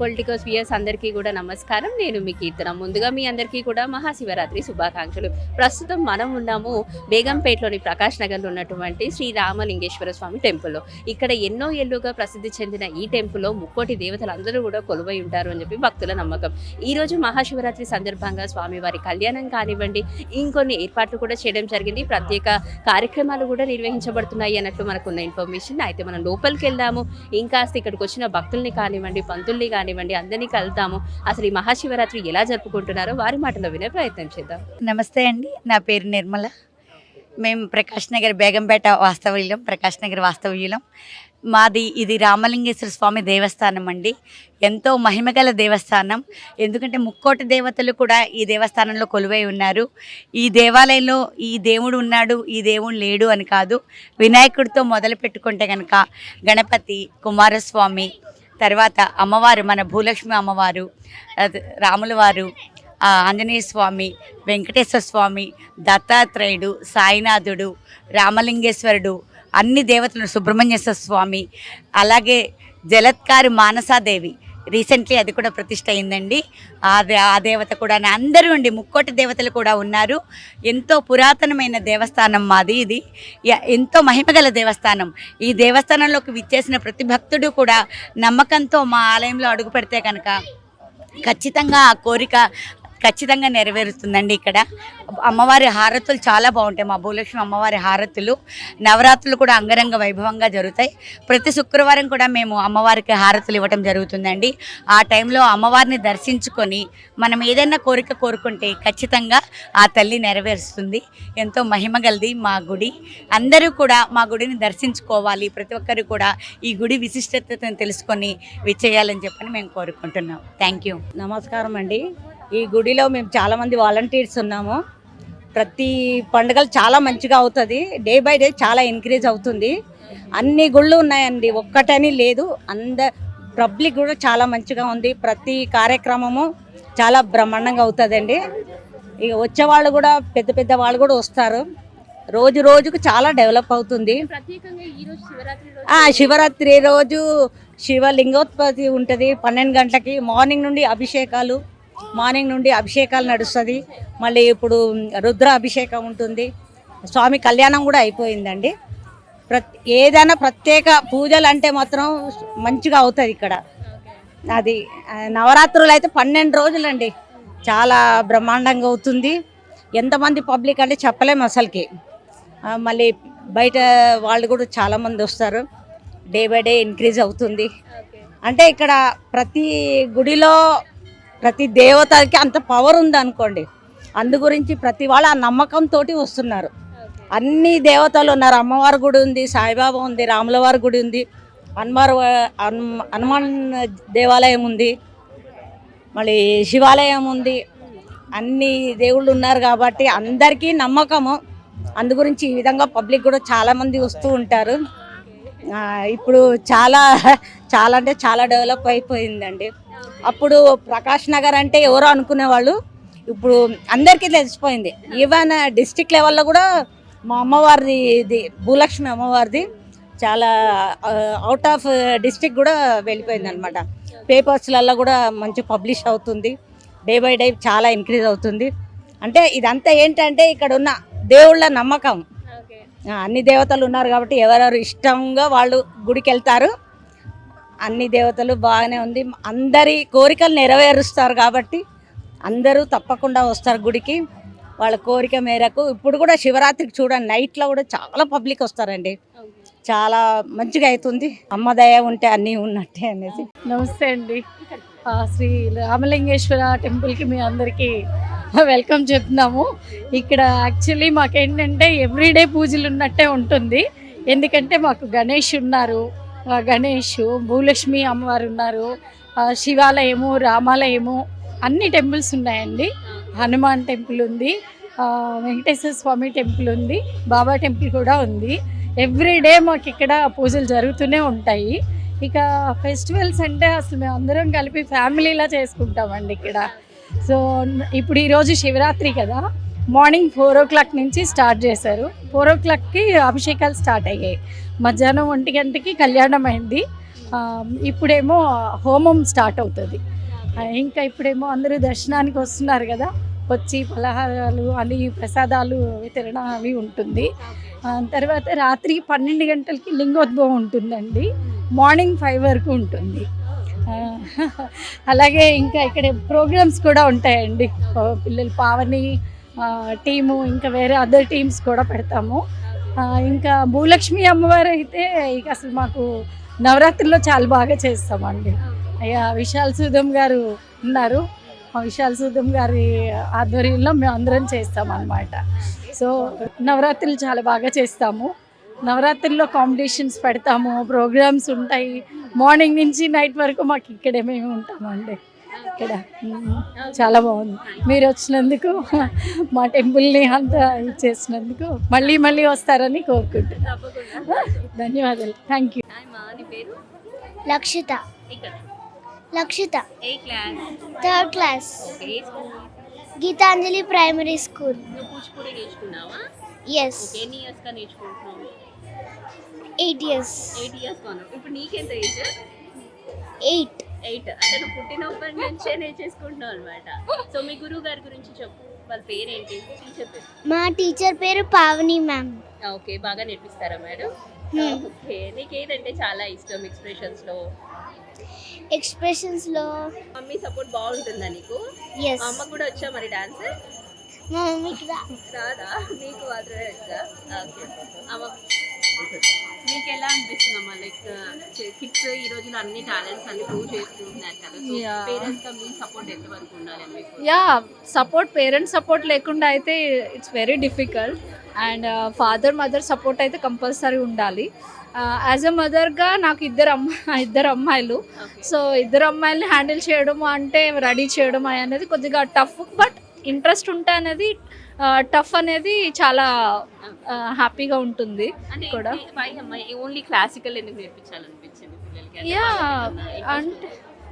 Political weirs అందరికీ కూడా నమస్కారం. నేను మీ కీర్తన. ముందుగా మీ అందరికీ కూడా మహాశివరాత్రి శుభాకాంక్షలు. ప్రస్తుతం మనం ఉన్నాము బేగంపేటలోని ప్రకాష్ నగర్లో ఉన్నటువంటి శ్రీ రామలింగేశ్వర స్వామి టెంపుల్లో ఇక్కడ ఎన్నో ఏళ్ళుగా ప్రసిద్ధి చెందిన ఈ టెంపుల్లో ముక్కోటి దేవతలు అందరూ కూడా కొలువై ఉంటారు అని చెప్పి భక్తుల నమ్మకం. ఈరోజు మహాశివరాత్రి సందర్భంగా స్వామివారి కళ్యాణం కానివ్వండి ఇంకొన్ని ఏర్పాట్లు కూడా చేయడం జరిగింది. ప్రత్యేక కార్యక్రమాలు కూడా నిర్వహించబడుతున్నాయి అన్నట్లు మనకున్న ఇన్ఫర్మేషన్ అయితే మనం లోపలికి వెళ్దాము. ఇంకాస్త ఇక్కడికి వచ్చిన భక్తుల్ని కానివ్వండి పంతుల్ని కానివ్వండి అందరినీ కలుద్దాము. అసలు ఈ మహాశివరాత్రి ఎలా జరుపుకుంటున్నారో వారి మాటలో వినే ప్రయత్నం చేద్దాం. నమస్తే అండి నా పేరు నిర్మల. మేము ప్రకాష్ నగర్ బేగంపేట వాస్తవ్యులం ప్రకాష్ నగర్ వాస్తవ్యులం. మాది ఇది రామలింగేశ్వర స్వామి దేవస్థానం అండి. ఎంతో మహిమగల దేవస్థానం. ఎందుకంటే ముక్కోటి దేవతలు కూడా ఈ దేవస్థానంలో కొలువై ఉన్నారు. ఈ దేవాలయంలో ఈ దేవుడు ఉన్నాడు ఈ దేవుడు లేడు అని కాదు. వినాయకుడితో మొదలు పెట్టుకుంటే కనుక గణపతి కుమారస్వామి తర్వాత అమ్మవారు మన భూలక్ష్మి అమ్మవారు రాముల వారు ఆంజనేయ స్వామి వెంకటేశ్వర స్వామి దత్తాత్రేయుడు సాయినాథుడు రామలింగేశ్వరుడు అన్ని దేవతలు సుబ్రహ్మణ్యేశ్వర స్వామి అలాగే జలత్కారు మానసాదేవి రీసెంట్లీ అది కూడా ప్రతిష్ట అయిందండి. ఆ దే ఆ దేవత కూడా అందరూ అండి ముక్కోటి దేవతలు కూడా ఉన్నారు. ఎంతో పురాతనమైన దేవస్థానం మాది ఇది. ఎంతో మహిమగల దేవస్థానం. ఈ దేవస్థానంలోకి విచ్చేసిన ప్రతి భక్తుడు కూడా నమ్మకంతో మా ఆలయంలో అడుగు పెడితే కనుక ఖచ్చితంగా ఆ కోరిక ఖచ్చితంగా నెరవేరుతుందండి ఇక్కడ. అమ్మవారి హారతులు చాలా బాగుంటాయి. మా భూలక్ష్మి అమ్మవారి హారతులు నవరాత్రులు కూడా అంగరంగ వైభవంగా జరుగుతాయి. ప్రతి శుక్రవారం కూడా మేము అమ్మవారికి హారతులు ఇవ్వటం జరుగుతుందండి. ఆ టైంలో అమ్మవారిని దర్శించుకొని మనం ఏదైనా కోరిక కోరుకుంటే ఖచ్చితంగా ఆ తల్లి నెరవేరుస్తుంది. ఎంతో మహిమగలది మా గుడి. అందరూ కూడా మా గుడిని దర్శించుకోవాలి. ప్రతి ఒక్కరు కూడా ఈ గుడి విశిష్టతను తెలుసుకొని విచ్చేయాలని చెప్పని మేము కోరుకుంటున్నాం. Thank you. నమస్కారం అండి. ఈ గుడిలో మేము చాలా మంది వాలంటీర్స్ ఉన్నాము. ప్రతి పండుగలు చాలా మంచిగా అవుతుంది. డే బై డే చాలా ఇంక్రీజ్ అవుతుంది. అన్ని గుళ్ళు ఉన్నాయండి. ఒక్కటని లేదు. అంద పబ్లిక్ కూడా చాలా మంచిగా ఉంది. ప్రతి కార్యక్రమము చాలా బ్రహ్మాండంగా అవుతుందండి. ఇక వచ్చేవాళ్ళు కూడా పెద్ద పెద్ద వాళ్ళు కూడా వస్తారు. రోజు రోజుకు చాలా డెవలప్ అవుతుంది. శివరాత్రి రోజు శివలింగోత్పత్తి ఉంటుంది. పన్నెండు గంటలకి మార్నింగ్ నుండి అభిషేకాలు. మార్నింగ్ నుండి అభిషేకాలు నడుస్తుంది. మళ్ళీ ఇప్పుడు రుద్ర అభిషేకం ఉంటుంది. స్వామి కళ్యాణం కూడా అయిపోయిందండి. ప్రతి ఏదైనా ప్రత్యేక పూజలు అంటే మాత్రం మంచిగా అవుతుంది ఇక్కడ. అది నవరాత్రులు అయితే పన్నెండు రోజులండి. చాలా బ్రహ్మాండంగా అవుతుంది. ఎంతమంది పబ్లిక్ అంటే చెప్పలేము అసలుకి. మళ్ళీ బయట వాళ్ళు కూడా చాలామంది వస్తారు. డే బై డే ఇంక్రీజ్ అవుతుంది. అంటే ఇక్కడ ప్రతి గుడిలో ప్రతి దేవతకి అంత పవర్ ఉంది అనుకోండి. అందు గురించి ప్రతి వాళ్ళు ఆ నమ్మకంతో వస్తున్నారు. అన్ని దేవతలు ఉన్నారు. అమ్మవారి గుడి ఉంది సాయిబాబా ఉంది రాములవారి గుడి ఉంది హనుమార్ హనుమ- హనుమాన్ దేవాలయం ఉంది మళ్ళీ శివాలయం ఉంది. అన్ని దేవుళ్ళు ఉన్నారు కాబట్టి అందరికీ నమ్మకము. అందు గురించి ఈ విధంగా పబ్లిక్ కూడా చాలామంది వస్తూ ఉంటారు. ఇప్పుడు చాలా చాలా అంటే చాలా డెవలప్ అయిపోయిందండి. అప్పుడు ప్రకాష్ నగర్ అంటే ఎవరో అనుకునేవాళ్ళు. ఇప్పుడు అందరికీ తెలిసిపోయింది. ఈవెన్ డిస్టిక్ లెవెల్లో కూడా మా అమ్మవారిది ఇది భూలక్ష్మి అమ్మవారిది చాలా అవుట్ ఆఫ్ డిస్టిక్ కూడా వెళ్ళిపోయింది అనమాట పేపర్స్లలో కూడా మంచి పబ్లిష్ అవుతుంది. డే బై డే చాలా ఇంక్రీజ్ అవుతుంది. అంటే ఇదంతా ఏంటంటే ఇక్కడ ఉన్న దేవుళ్ళ నమ్మకం. అన్ని దేవతలు ఉన్నారు కాబట్టి ఎవరెవరు ఇష్టంగా వాళ్ళు గుడికి వెళ్తారు అన్ని దేవతలు బాగానే ఉంది. అందరి కోరికలు నెరవేరుస్తారు కాబట్టి అందరూ తప్పకుండా వస్తారు గుడికి. వాళ్ళ కోరిక మేరకు ఇప్పుడు కూడా శివరాత్రికి చూడండి నైట్లో కూడా చాలా పబ్లిక్ వస్తారండి. చాలా మంచిగా అవుతుంది. అమ్మ దయ ఉంటే అన్నీ ఉన్నట్టే అనేసి. నమస్తే అండి. ఆ, శ్రీ రామలింగేశ్వర టెంపుల్కి మీ అందరికీ వెల్కమ్ చెప్తున్నాము. ఇక్కడ యాక్చువల్లీ మాకేంటంటే ఎవ్రీడే పూజలు ఉన్నట్టే ఉంటుంది. ఎందుకంటే మాకు గణేష్ ఉన్నారు. గణేష్ భూలక్ష్మి అమ్మవారు ఉన్నారు. శివాలయము రామాలయము అన్ని టెంపుల్స్ ఉన్నాయండి. హనుమాన్ టెంపుల్ ఉంది. వెంకటేశ్వర స్వామి టెంపుల్ ఉంది. బాబా టెంపుల్ కూడా ఉంది. ఎవ్రీ డే మాకు ఇక్కడ పూజలు జరుగుతూనే ఉంటాయి. ఇక ఫెస్టివల్స్ అంటే అసలు మేము అందరం కలిపి ఫ్యామిలీలా చేసుకుంటామండి ఇక్కడ. సో ఇప్పుడు ఈరోజు శివరాత్రి కదా. మార్నింగ్ ఫోర్ ఓ క్లాక్ నుంచి స్టార్ట్ చేశారు. ఫోర్ ఓ క్లాక్కి అభిషేకాలు స్టార్ట్ అయ్యాయి. మధ్యాహ్నం ఒంటి గంటకి కళ్యాణం అయింది ఇప్పుడేమో హోమం స్టార్ట్ అవుతుంది. ఇంకా ఇప్పుడేమో అందరూ దర్శనానికి వస్తున్నారు కదా. వచ్చి పలహారాలు అని ప్రసాదాలు అవి అవి ఉంటుంది. తర్వాత రాత్రి పన్నెండు గంటలకి లింగోద్భవం ఉంటుందండి. మార్నింగ్ ఫైవ్ వరకు ఉంటుంది. అలాగే ఇంకా ఇక్కడ ప్రోగ్రామ్స్ కూడా ఉంటాయండి. పిల్లలు పావని టీము ఇంకా వేరే అదర్ టీమ్స్ కూడా పెడతాము. ఇంకా భూలక్ష్మి అమ్మవారు అయితే ఇక అసలు మాకు నవరాత్రిలో చాలా బాగా చేస్తామండి. అయ్యా విశాల్ సూదం గారు ఉన్నారు. ఆ విశాల్ సూదం గారి ఆధ్వర్యంలో మేము అందరం చేస్తామన్నమాట. సో నవరాత్రులు చాలా బాగా చేస్తాము. నవరాత్రుల్లో కాంపిటీషన్స్ పెడతాము ప్రోగ్రామ్స్ ఉంటాయి. మార్నింగ్ నుంచి నైట్ వరకు మాకు ఇక్కడే మేము ఉంటామండి. ఇక్కడ. చాలా బాగుంది. మీరు వచ్చినందుకు మా టెంపుల్ని అంతా ఇచ్చేసినందుకు మళ్ళీ మళ్ళీ వస్తారని కోరుకుంటున్నాను. ధన్యవాదాలు. థ్యాంక్ యూ హాయ్ మా నీ పేరు? లక్షిత. ఇక్కడ. లక్షిత. ఏ class? Third class Geethanjali primary school. Yes eight years eight years ఇప్పుడు నీకెంత ఏజ్ ఎయిట్ ఎయిట్. అంటే నువ్వు పుట్టినప్పటి నుంచే నేర్చేసుకుంటున్నావు అనమాట సో మీ గురువు గారి గురించి చెప్పు. వాళ్ళ పేరేంటి? టీచర్ పేరు? మా టీచర్ పేరు పావని మ్యామ్ ఓకే. బాగా నేర్పిస్తారా మేడం. ఓకే. నీకు ఏదంటే చాలా ఇష్టం ఎక్స్ప్రెషన్స్లో? ఎక్స్ప్రెషన్స్లో మమ్మీ సపోర్ట్ బాగుంటుందా నీకు? అమ్మ కూడా వచ్చా మరి డాన్స్ మా మమ్మీకి రా. రాదా? నీకు మాత్రమే వచ్చా? ఓకే. అమ్మ. నీకు ఎలా అనిపిస్తుందమ్మా? లైక్ కిడ్స్ ఈ అన్ని టాలెంట్స్ అన్ని ప్రూవ్ చేసుకుంటున్నారు కదా. పేరెంట్స్ మీ సపోర్ట్ ఎంత వరకు ఉండాలి మీకు యా సపోర్ట్ పేరెంట్స్ సపోర్ట్ లేకుండా అయితే it's very difficult. And father mother support అయితే కంపల్సరీ ఉండాలి. యాజ్ ఎ మదర్గా నాకు ఇద్దరు అమ్మ ఇద్దరు అమ్మాయిలు. సో ఇద్దరు అమ్మాయిల్ని హ్యాండిల్ చేయడం అంటే రెడీ చేయడం అనేది కొద్దిగా టఫ్ బట్ ఇంట్రెస్ట్ ఉంటే అనేది టఫ్ అనేది చాలా హ్యాపీగా ఉంటుంది కూడా. ఓన్లీ క్లాసికల్ ఎందుకు నేర్పించాలనిపించింది యా అంటే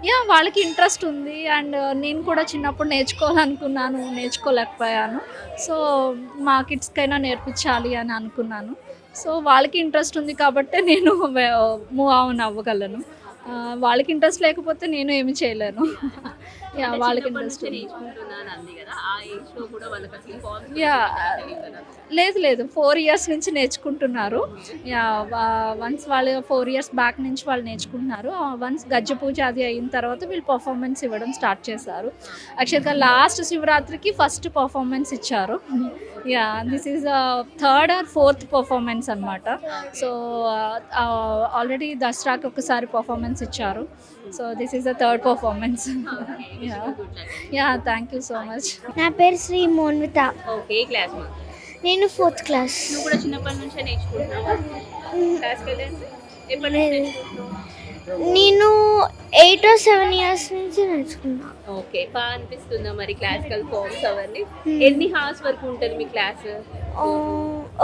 యా వాళ్ళకి ఇంట్రెస్ట్ ఉంది. అండ్ నేను కూడా చిన్నప్పుడు నేర్చుకోవాలనుకున్నాను నేర్చుకోలేకపోయాను. సో మా కిడ్స్కైనా నేర్పించాలి అని అనుకున్నాను. సో వాళ్ళకి ఇంట్రెస్ట్ ఉంది కాబట్టి నేను మూవ్ ఆన్ అవ్వగలను. వాళ్ళకి ఇంట్రెస్ట్ లేకపోతే నేను ఏమి చేయలేను. యా వాళ్ళకి ఇంట్రెస్ట్ నుంచే లేదు లేదు. ఫోర్ ఇయర్స్ నుంచి నేర్చుకుంటున్నారు. యా వన్స్ వాళ్ళు ఫోర్ ఇయర్స్ బ్యాక్ నుంచి వాళ్ళు నేర్చుకుంటున్నారు. వన్స్ గజ్జ పూజ అది అయిన తర్వాత వీళ్ళు పర్ఫార్మెన్స్ ఇవ్వడం స్టార్ట్ చేశారు. యాక్చువల్గా లాస్ట్ శివరాత్రికి ఫస్ట్ పర్ఫార్మెన్స్ ఇచ్చారు. Yeah this is third or fourth performance అనమాట సో ఆల్రెడీ దసరాకి ఒకసారి పర్ఫార్మెన్స్ ఇచ్చారు. So this is the third performance yeah yeah thank you so much నా పేరు శ్రీ మోన్విత. ఓకే క్లాస్ మా నేను ఫోర్త్ క్లాస్ నువ్వు కూడా చిన్నప్పటి నుంచే నేర్చుకుంటున్నావా? క్లాస్కి ఎప్పటి నుంచి నేను ఎయిట్ ఆర్ సెవెన్ ఇయర్స్ నుంచి నేర్చుకున్నా. ఓకే బాగా అనిపిస్తుందా మరి క్లాసికల్ ఫార్మ్స్ అవన్నీ? Hmm. ఎన్ని హార్స్ వరకు ఉంటుంది మీ క్లాస్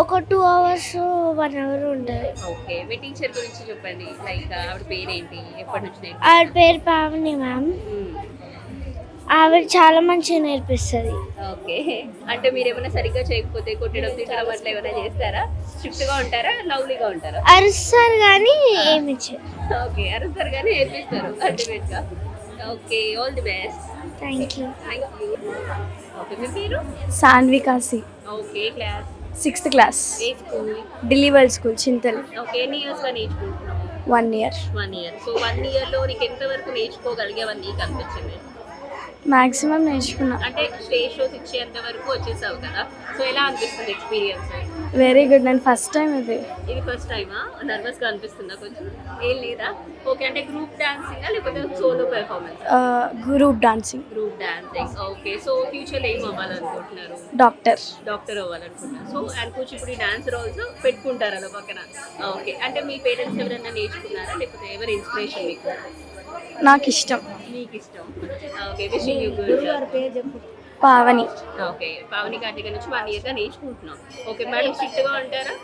ఒక టూ అవర్స్ వన్ అవర్ ఉంటుంది. ఓకే మీ టీచర్ గురించి చెప్పండి. లైక్ ఆవిడ పేరేంటి? ఎప్పటి నుంచి ఆవిడ పేరు పావని మ్యామ్ ఆవిడ చాలా మంచిగా నేర్పిస్తుంది. ఓకే. అంటే మీరు ఏమైనా సరిగ్గా చేయకపోతే కొట్టడం తిట్టడం అట్లా ఏమైనా చేస్తారా? స్ట్రిక్ట్గా ఉంటారా లవ్లీగా ఉంటారా? అరుస్తారు కానీ ఏమి ఓకే. అరుస్తారు కానీ నేర్పిస్తారు అల్టిమేట్గా okay. All the best thank you thank you okay మీ పేరు? సాన్వికాసి ఓకే. క్లాస్? Sixth class. ఏ స్కూల్? డిలీవర్ స్కూల్ చింతల్. ఓకే. ఎన్ని ఇయర్స్గా నేర్చుకుంటున్నావు? One year. One year. So one ఇయర్లో నీకు ఎంత వరకు నేర్చుకోగలిగేవని నీకు అనిపించింది మ్యాక్సిమం నేర్చుకున్నా. అంటే స్టేజ్ షోస్ ఇచ్చేంత వరకు వచ్చేసావు కదా. సో ఎలా అనిపిస్తుంది ఎక్స్పీరియన్స్ వెరీ గుడ్ నేను ఫస్ట్ టైం ఇది. ఇది ఫస్ట్ టైమా నర్వస్గా అనిపిస్తుందా కొంచెం? ఏం లేదా? ఓకే అంటే గ్రూప్ డాన్సింగ్ లేకపోతే solo performance group dancing group dancing okay so future ఏం అవ్వాలనుకుంటున్నారు? Doctor doctor అవ్వాలనుకుంటున్నారు. So and Kuchipudi dancer also పెట్టుకుంటారు అలా పక్కన. ఓకే అంటే మీ పేరెంట్స్ ఎవరైనా నేర్చుకున్నారా? లేకపోతే ఎవరి ఇన్స్పిరేషన్ మీకు? నాకు ఇష్టం మీకు ఇష్టం okay wishing you good Pavani. Okay Pavani Karthika నుంచి వన్ ఇయర్గా నేర్చుకుంటున్నాం. ఓకే మేడం స్ట్రిక్ట్గా ఉంటారా?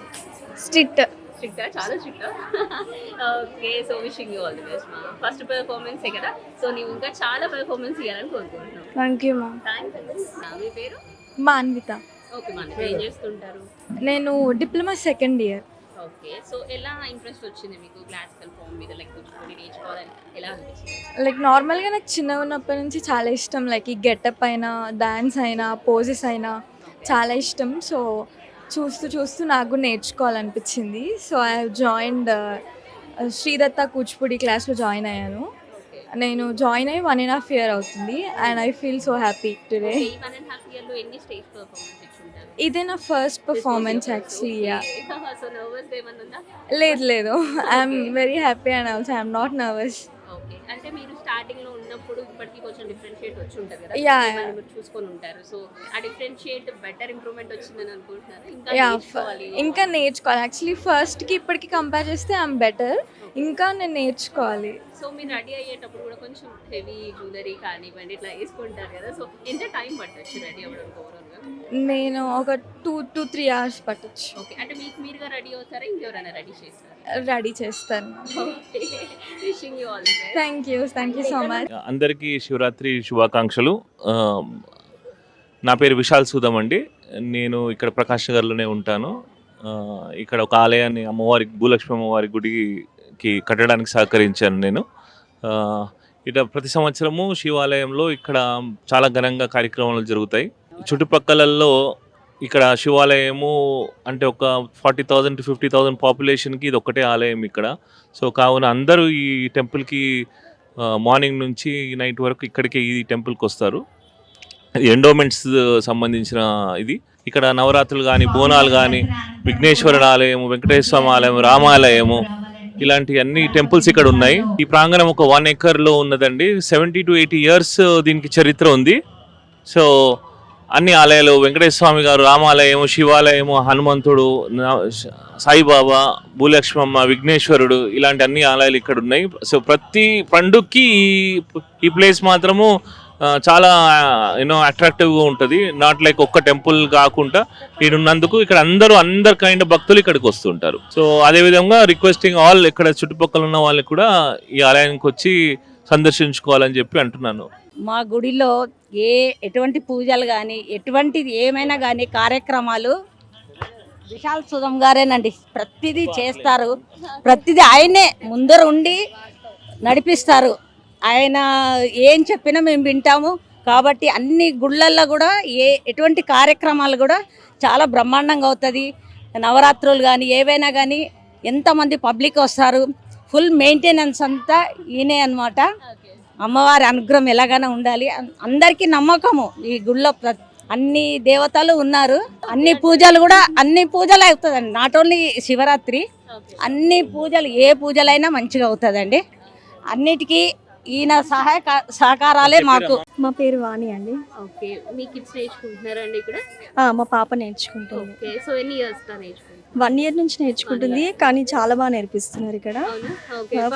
స్ట్రిక్ట్. స్ట్రిక్టా చాలా స్ట్రిక్టా? Okay so wishing you all the best మా ఫస్ట్ పెర్ఫార్మెన్సే కదా? సో నీవు ఇంకా చాలా పెర్ఫార్మెన్స్ ఇవ్వాలని కోరుకుంటున్నాం. థ్యాంక్ యూ మ్యామ్ థ్యాంక్స్ మీ పేరు? మాన్విత. ఓకే మన ఏం చేస్తుంటారు? నేను diploma second year. Okay so ఎలా ఇంట్రెస్ట్ వచ్చింది మీకు క్లాసికల్ ఫామ్ మీద? లైక్ కూచిపూడి నేర్చుకోవాలని ఎలా అనిపించింది? లైక్ నార్మల్గా నాకు చిన్నగా ఉన్నప్పటి నుంచి చాలా ఇష్టం లైక్ ఈ గెటప్ అయినా డాన్స్ అయినా పోజెస్ అయినా చాలా ఇష్టం. సో చూస్తూ చూస్తూ నాకు కూడా నేర్చుకోవాలనిపించింది so I joined Sridatta Kuchipudi క్లాస్లో జాయిన్ అయ్యాను. నేను జాయిన్ అయ్యి వన్ అండ్ హాఫ్ ఇయర్ అవుతుంది and I feel so happy today one and half ఇయర్లో ఎన్ని స్టేజ్ పర్ఫార్మెన్స్ ఇదే నా ఫస్ట్ పర్ఫార్మెన్స్ యాక్చువల్లీ లేదు లేదు. I'm very happy and also I'm not nervous అంటే మీరు స్టార్టింగ్లో ఉన్నప్పుడు ఇప్పటికి కొంచెం డిఫరెన్షియేట్ వచ్చి ఉంటుంది కదా. మీరు చూసుకొని ఉంటారు. సో ఆ డిఫరెన్షియేట్ బెటర్ ఇంప్రూవ్మెంట్ వచ్చిందని అనుకుంటున్నారు? ఇంకా యా నేర్చుకోవాలి. ఇంకా నేర్చుకోవాలి. యాక్చువల్లీ ఫస్ట్కి ఇప్పటికి కంపేర్ చేస్తే ఐఎమ్ బెటర్ ఇంకా నేను నేర్చుకోవాలి. సో మీరు రెడీ అయ్యేటప్పుడు కూడా కొంచెం హెవీ జ్యువెలరీ కానివ్వండి ఇట్లా వేసుకుంటారు కదా. సో ఎంత టైం పట్టొచ్చు రెడీ అవ్వడానికి నేను ఒక టూ టూ త్రీ అవర్స్ పట్టచ్చు. ఓకే అంటే మీకు మీరుగా రెడీ అవుతారా? ఇంకెవరైనా రెడీ చేస్తారా? రెడీ చేస్తాను. Wishing you all the best thank you thank you so much అందరికీ శివరాత్రి శుభాకాంక్షలు. నా పేరు విశాల్ సూదం అండి నేను ఇక్కడ ప్రకాష్ నగర్లోనే ఉంటాను. ఇక్కడ ఒక ఆలయాన్ని అమ్మవారి భూలక్ష్మి అమ్మవారి గుడికి కట్టడానికి సహకరించాను నేను. ఇట ప్రతి సంవత్సరము శివాలయంలో ఇక్కడ చాలా ఘనంగా కార్యక్రమాలు జరుగుతాయి. చుట్టుపక్కలలో ఇక్కడ శివాలయము అంటే ఒక forty thousand to fifty thousand పాపులేషన్కి ఇది ఒక్కటే ఆలయం ఇక్కడ. సో కావున అందరూ ఈ టెంపుల్కి మార్నింగ్ నుంచి నైట్ వరకు ఇక్కడికి ఈ టెంపుల్కి వస్తారు. ఎండోమెంట్స్ సంబంధించిన ఇది. ఇక్కడ నవరాత్రులు కానీ బోనాలు కానీ విఘ్నేశ్వరుడు ఆలయము వెంకటేశ్వర స్వామి ఆలయం రామాలయము ఇలాంటి అన్ని టెంపుల్స్ ఇక్కడ ఉన్నాయి. ఈ ప్రాంగణం ఒక వన్ ఎకర్లో ఉన్నదండి. సెవెంటీ టు ఎయిటీ ఇయర్స్ దీనికి చరిత్ర ఉంది. సో అన్ని ఆలయాలు వెంకటేశ్వర స్వామి గారు రామాలయము శివాలయము హనుమంతుడు సాయిబాబా భూలక్ష్మమ్మ విఘ్నేశ్వరుడు ఇలాంటి అన్ని ఆలయాలు ఇక్కడ ఉన్నాయి. సో ప్రతి పండుగకి ఈ- ఈ ప్లేస్ మాత్రము చాలా యూనో అట్రాక్టివ్గా ఉంటుంది. నాట్ లైక్ ఒక్క టెంపుల్ కాకుండా ఇక్కడ ఉన్నందుకు ఇక్కడ అందరూ అందరు కైండ్ భక్తులు ఇక్కడికి వస్తుంటారు. సో అదేవిధంగా రిక్వెస్టింగ్ ఆల్ ఇక్కడ చుట్టుపక్కల ఉన్న వాళ్ళకి కూడా ఈ ఆలయానికి వచ్చి సందర్శించుకోవాలని చెప్పి అంటున్నాను. మా గుడిలో ఏ ఎటువంటి పూజలు కానీ ఎటువంటిది ఏమైనా కానీ కార్యక్రమాలు విశాల్ సుధం గారేనండి. ప్రతిదీ చేస్తారు. ప్రతిదీ ఆయనే ముందర ఉండి నడిపిస్తారు. ఆయన ఏం చెప్పినా మేము వింటాము. కాబట్టి అన్ని గుళ్ళల్లో కూడా ఏ ఎటువంటి కార్యక్రమాలు కూడా చాలా బ్రహ్మాండంగా అవుతుంది. నవరాత్రులు కానీ ఏవైనా కానీ ఎంతమంది పబ్లిక్ వస్తారు ఫుల్ మెయింటెనెన్స్ అంతా ఈయనే అన్నమాట. అమ్మవారి అనుగ్రహం ఎలాగైనా ఉండాలి. అందరికీ నమ్మకము. ఈ గుళ్ళో అన్ని దేవతలు ఉన్నారు. అన్ని పూజలు కూడా అన్ని పూజలు అవుతుందండి. నాట్ ఓన్లీ శివరాత్రి అన్ని పూజలు ఏ పూజలైనా మంచిగా అవుతుందండి. అన్నిటికీ ఈయన సహాయ సహకారాలే మాకు. మా పేరు వాణి అండి. ఓకే. మీ కిడ్స్ నేర్చుకుంటున్నారండి ఇక్కడ? ఆ, మా పాప నేర్చుకుంటుంది. ఓకే. సో ఎన్ని ఇయర్స్గా నేర్చుకుంటున్నారు? వన్ ఇయర్ నుంచి నేర్చుకుంటుంది కానీ చాలా బాగా నేర్పిస్తున్నారు ఇక్కడ.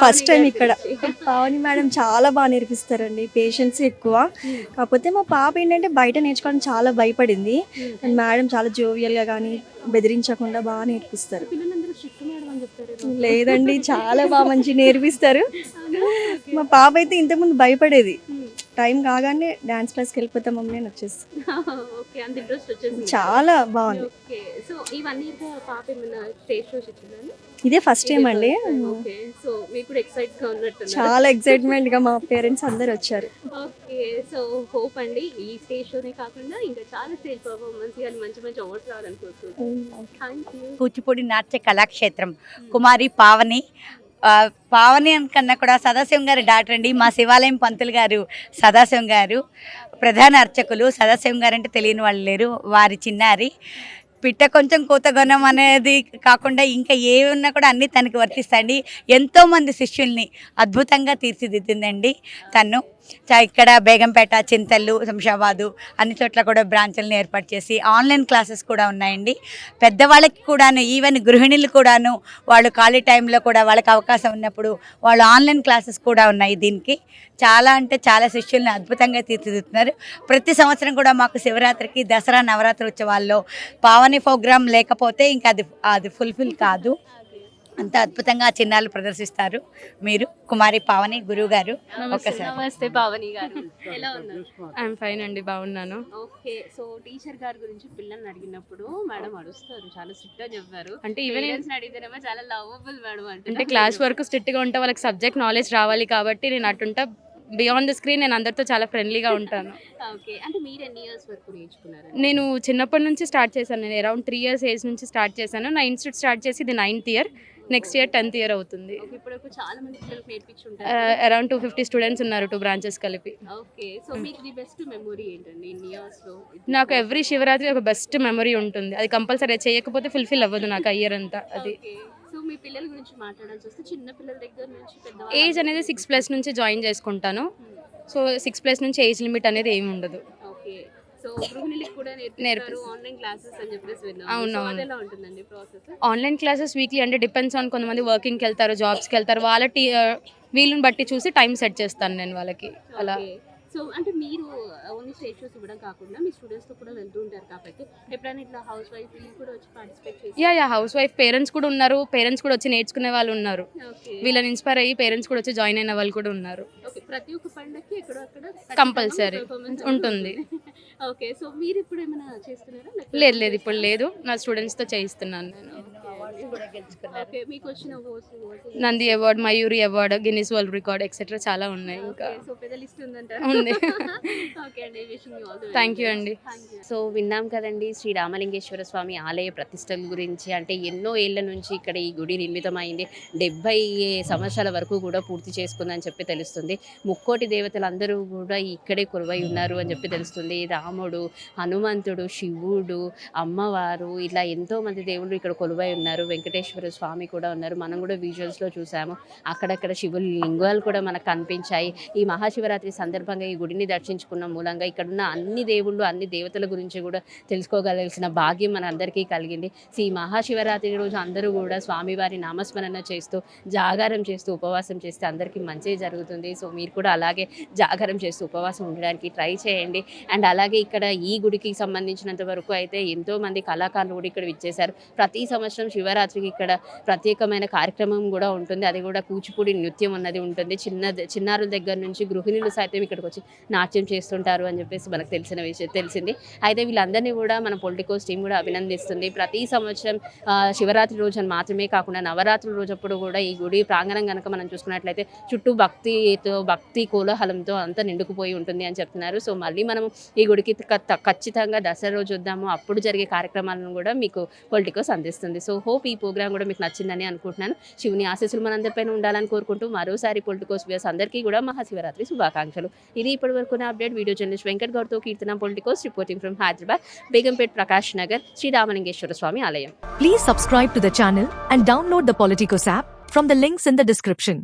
ఫస్ట్ టైం ఇక్కడ. పావని మేడం చాలా బాగా నేర్పిస్తారండి పేషెన్స్ ఎక్కువ. కాకపోతే మా పాప ఏంటంటే బయట నేర్చుకోవడం చాలా భయపడింది. అండ్ మేడం చాలా జోవియల్గా కానీ బెదిరించకుండా బాగా నేర్పిస్తారు. లేదండి చాలా బాగా మంచి నేర్పిస్తారు. మా పాప అయితే ఇంతకుముందు భయపడేది. టైం కాగానే డాన్స్ క్లాస్కి వెళ్ళిపోతాం మమ్మీ అని వచ్చేసి ఓకే అంత ఇంట్రెస్ట్ వచ్చేసింది. చాలా బాగుంది. ఓకే సో ఈ వన్ ఇయర్గా పాప ఏమన్నా స్టేజ్ షోస్ ఇచ్చిందండి? ఇదే ఫస్ట్ టైం అండి. ఓకే. సో మీకు కూడా ఎక్సైట్గా ఉన్నట్టు చాలా ఎక్సైట్మెంట్గా మా పేరెంట్స్ అందరు వచ్చారు. ఓకే సో హోప్ అండి ఈ స్టేజ్ షోనే కాకుండా ఇంకా చాలా స్టేజ్ పర్ఫార్మెన్స్ కానీ మంచి మంచి అవార్డ్స్ యూ కూచిపూడి నాట్య కళాక్షేత్రం కుమారి పావని పావని కన్నా కూడా సదాశివం గారి డాక్టర్ అండి. మా శివాలయం పంతులు గారు సదాశివం గారు. ప్రధాన అర్చకులు సదాశివం గారు అంటే తెలియని వాళ్ళు లేరు. వారి చిన్నారి. పిట్ట కొంచెం కూతగొనం అనేది కాకుండా ఇంకా ఏ ఉన్నా కూడా అన్నీ తనకి వర్తిస్తాయండి. ఎంతోమంది శిష్యుల్ని అద్భుతంగా తీర్చిదిద్దిందండి తను. ఇక్కడ బేగంపేట చింతల్లు శంషాబాదు అన్ని చోట్ల కూడా బ్రాంచ్లను ఏర్పాటు చేసి ఆన్లైన్ క్లాసెస్ కూడా ఉన్నాయండి. పెద్దవాళ్ళకి కూడాను ఈవెన్ గృహిణులు కూడాను వాళ్ళు ఖాళీ టైంలో కూడా వాళ్ళకి అవకాశం ఉన్నప్పుడు వాళ్ళు ఆన్లైన్ క్లాసెస్ కూడా ఉన్నాయి దీనికి. చాలా అంటే చాలా శిష్యుల్ని అద్భుతంగా తీర్చిదిద్దుతున్నారు. ప్రతి సంవత్సరం కూడా మాకు శివరాత్రికి దసరా నవరాత్రి ఉత్సవాల్లో పావని ప్రోగ్రాం లేకపోతే ఇంకా అది అది ఫుల్ఫిల్ కాదు. అంత అద్భుతంగా చిన్నాలు ప్రదర్శిస్తారు మీరు. కుమారి పావని గురువు గారు నమస్తే పావని గారు. ఎలా ఉన్నారు? ఐఎమ్ ఫైన్ అండి బాగున్నాను. ఓకే సో టీచర్ గారి గురించి పిల్లల్ని అడిగినప్పుడు మేడం అడుస్తారు చాలా స్ట్రిక్ట్గా చెప్పారు. అంటే ఈవెన్ అడిగితేనేమో చాలా లవబుల్ మేడం అంటే క్లాస్ వరకు స్ట్రిక్ట్గా ఉంటే వాళ్ళకి సబ్జెక్ట్ నాలెడ్జ్ రావాలి కాబట్టి నేను అటుంటా బియాండ్ ద స్క్రీన్ నేను అందరితో చాలా ఫ్రెండ్లీగా ఉంటాను. ఓకే అంటే మీరు ఎన్ని ఇయర్స్ వరకు నేర్చుకున్నారు? నేను చిన్నప్పటి నుంచి స్టార్ట్ చేశాను నేను అరౌండ్ త్రీ ఇయర్స్ ఏజ్ నుంచి స్టార్ట్ చేశాను. నా ఇన్స్టిట్యూట్ స్టార్ట్ చేసి ఇది ninth year next year tenth year అవుతుంది. అరౌండ్ టూ ఫిఫ్టీ స్టూడెంట్స్ ఉన్నారు టూ బ్రాంచెస్ కలిపి. నాకు ఎవ్రీ శివరాత్రి ఒక బెస్ట్ మెమరీ ఉంటుంది. అది కంపల్సరీ చేయకపోతే ఫుల్ఫిల్ అవ్వదు నాకు ఇయర్ అంతా. అది. ఏజ్ అనేది సిక్స్ ప్లస్ నుంచి జాయిన్ చేసుకుంటాను. సో సిక్స్ ప్లస్ నుంచి ఏజ్ లిమిట్ అనేది ఏమి ఉండదు. సో గృహిణులకు కూడా నేర్పిస్తారు నేర్పిస్తారు. ఆన్లైన్ క్లాసెస్ అని చెప్పేసి ఎలా ఉంటుందండి ప్రాసెస్ ఆన్లైన్ క్లాసెస్ వీక్లీ అంటే డిపెండ్స్ ఆన్ కొంతమంది వర్కింగ్కి వెళ్తారు జాబ్స్కి వెళ్తారు. వాళ్ళ టీ వీళ్ళని బట్టి చూసి టైం సెట్ చేస్తాను నేను వాళ్ళకి. అలా. సో అంటే మీరు ఓన్లీ స్టేజ్ షోస్ ఇవ్వడం కాకుండా మీ స్టూడెంట్స్తో కూడా వెళ్తూ ఉంటారు కాబట్టి ఎప్పుడైనా ఇట్లా హౌస్ వైఫ్ కూడా వచ్చి పార్టిసిపేట్ చేసి yeah yeah housewife parents కూడా ఉన్నారు. పేరెంట్స్ కూడా వచ్చి నేర్చుకునే వాళ్ళు ఉన్నారు. వీళ్ళని ఇన్స్పైర్ అయ్యి పేరెంట్స్ కూడా వచ్చి జాయిన్ అయిన వాళ్ళు కూడా ఉన్నారు. ప్రతి ఒక్క పండగకి ఎక్కడో performance ఉంటుంది. ఓకే సో మీరు ఇప్పుడు ఏమైనా చేస్తున్నారా? లేదు లేదు ఇప్పుడు లేదు. నా స్టూడెంట్స్తో చేయిస్తున్నాను నేను. మీకు వచ్చిన. Nandi award Mayuri award Guinness world record etcetera చాలా ఉన్నాయి ఇంకా. ఓకే, సో పెద్ద లిస్ట్ ఉందంటారా ఉంది. ఓకే అండి విషింగ్ యూ ఆల్ ది అండి. సో విన్నాం కదండి శ్రీ రామలింగేశ్వర స్వామి ఆలయ ప్రతిష్టల గురించి. అంటే ఎన్నో ఏళ్ళ నుంచి ఇక్కడ ఈ గుడి నిర్మితమైంది. డెబ్బై సంవత్సరాల వరకు కూడా పూర్తి చేసుకుందని చెప్పి తెలుస్తుంది. ముక్కోటి దేవతలందరూ కూడా ఇక్కడే కొలువై ఉన్నారు అని చెప్పి తెలుస్తుంది. రాముడు హనుమంతుడు శివుడు అమ్మవారు ఇలా ఎంతో మంది దేవుళ్ళు ఇక్కడ కొలువై ఉన్నారు. వెంకటేశ్వర స్వామి కూడా ఉన్నారు. మనం కూడా విజువల్స్లో చూసాము. అక్కడక్కడ శివుల లింగాలు కూడా మనకు కనిపించాయి. ఈ మహాశివరాత్రి సందర్భంగా ఈ గుడిని దర్శించుకున్న మూలంగా ఇక్కడ ఉన్న అన్ని దేవుళ్ళు అన్ని దేవతల గురించి కూడా తెలుసుకోగలిగిన భాగ్యం మన అందరికీ కలిగింది. సో ఈ మహాశివరాత్రి రోజు అందరూ కూడా స్వామివారి నామస్మరణ చేస్తూ జాగారం చేస్తూ ఉపవాసం చేస్తే అందరికీ మంచి జరుగుతుంది. సో మీరు కూడా అలాగే జాగారం చేస్తూ ఉపవాసం ఉండడానికి ట్రై చేయండి. అండ్ అలాగే ఇక్కడ ఈ గుడికి సంబంధించినంత వరకు అయితే ఎంతో మంది కళాకారులు కూడా ఇక్కడ విచ్చేశారు. ప్రతి సంవత్సరం శివరాత్రికి ఇక్కడ ప్రత్యేకమైన కార్యక్రమం కూడా ఉంటుంది. అది కూడా కూచిపూడి నృత్యం అన్నది ఉంటుంది. చిన్న చిన్నారుల దగ్గర నుంచి గృహిణులు సైతం ఇక్కడికి వచ్చి నాట్యం చేస్తుంటారు అని చెప్పేసి మనకు తెలిసిన విషయం తెలిసింది. అయితే వీళ్ళందరినీ కూడా మన పొలిటికోస్ టీం కూడా అభినందిస్తుంది. ప్రతి సంవత్సరం శివరాత్రి రోజున మాత్రమే కాకుండా నవరాత్రుల రోజప్పుడు కూడా ఈ గుడి ప్రాంగణం కనుక మనం చూసుకున్నట్లయితే చుట్టూ భక్తితో భక్తి కోలాహలంతో అంతా నిండుకుపోయి ఉంటుంది అని చెప్తున్నారు. సో మళ్ళీ మనం ఈ గుడికి ఖచ్చితంగా దసరా రోజు వద్దాము. అప్పుడు జరిగే కార్యక్రమాలను కూడా మీకు పొలిటికోస్ అందిస్తుంది. సో హోప్ ఈ ప్రోగ్రామ్ కూడా మీకు నచ్చిందని అనుకుంటున్నాను. శివుని ఆశీస్సులు మనందరిపైన ఉండాలని కోరుకుంటూ మరోసారి పొలిటికోస్ వ్యూస్ అందరికీ కూడా మహాశివరాత్రి శుభాకాంక్షలు. ఇది ఇప్పటి వరకు నా update. Video journalist Venkat గౌడ్తో Keerthana Politicos reporting from Hyderabad. Begumpet Prakash Nagar Sriramalingeshwara Swamy ఆలయం. Please subscribe to the channel and download the Politicos app from the links in the description